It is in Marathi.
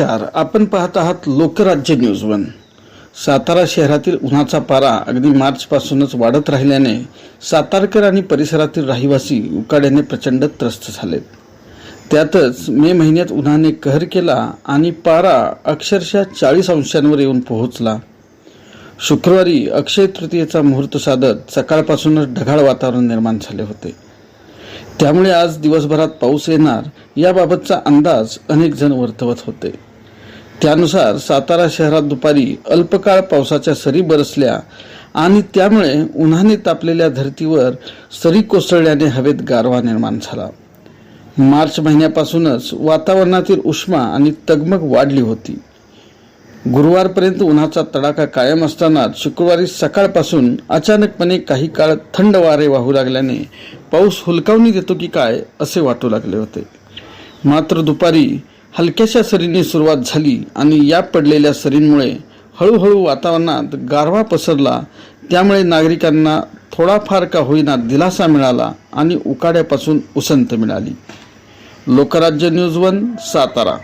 नमस्कार. आपण पाहत आहात लोकराज्य न्यूज वन. सातारा शहरातील उन्हाचा पारा अगदी मार्चपासूनच वाढत राहिल्याने सातारकर आणि परिसरातील रहिवासी उकाड्याने प्रचंड त्रस्त झालेत. त्यातच मे महिन्यात उन्हाने कहर केला आणि पारा अक्षरशः चाळीस अंशांवर येऊन पोहोचला. शुक्रवारी अक्षय तृतीयेचा मुहूर्त साधत सकाळपासूनच ढगाळ वातावरण निर्माण झाले होते. त्यामुळे आज दिवसभरात पाऊस येणार याबाबतचा अंदाज अनेक जण वर्तवत होते. त्यानुसार सातारा शहरात दुपारी अल्पकाळ पावसाच्या सरी बरसल्या आणि त्यामुळे उन्हाने तापलेल्या धर्तीवर सरी कोसळल्याने हवेत गारवा निर्माण झाला. मार्च महिन्यापासूनच वातावरणातील उष्मा आणि तगमग वाढली होती. गुरुवारपर्यंत उन्हाचा तडाखा कायम असताना शुक्रवारी सकाळपासून अचानकपणे काही काळ थंड वारे वाहू लागल्याने पाऊस हुलकावणी देतो की काय असे वाटू लागले होते. मात्र दुपारी हलक्याशा सरींनी सुरुवात झाली आणि या पडलेल्या सरींमुळे हळूहळू वातावरणात गारवा पसरला. त्यामुळे नागरिकांना थोडाफार का होईना दिलासा मिळाला आणि उकाड्यापासून उसंत मिळाली. Lokrajya news one Satara.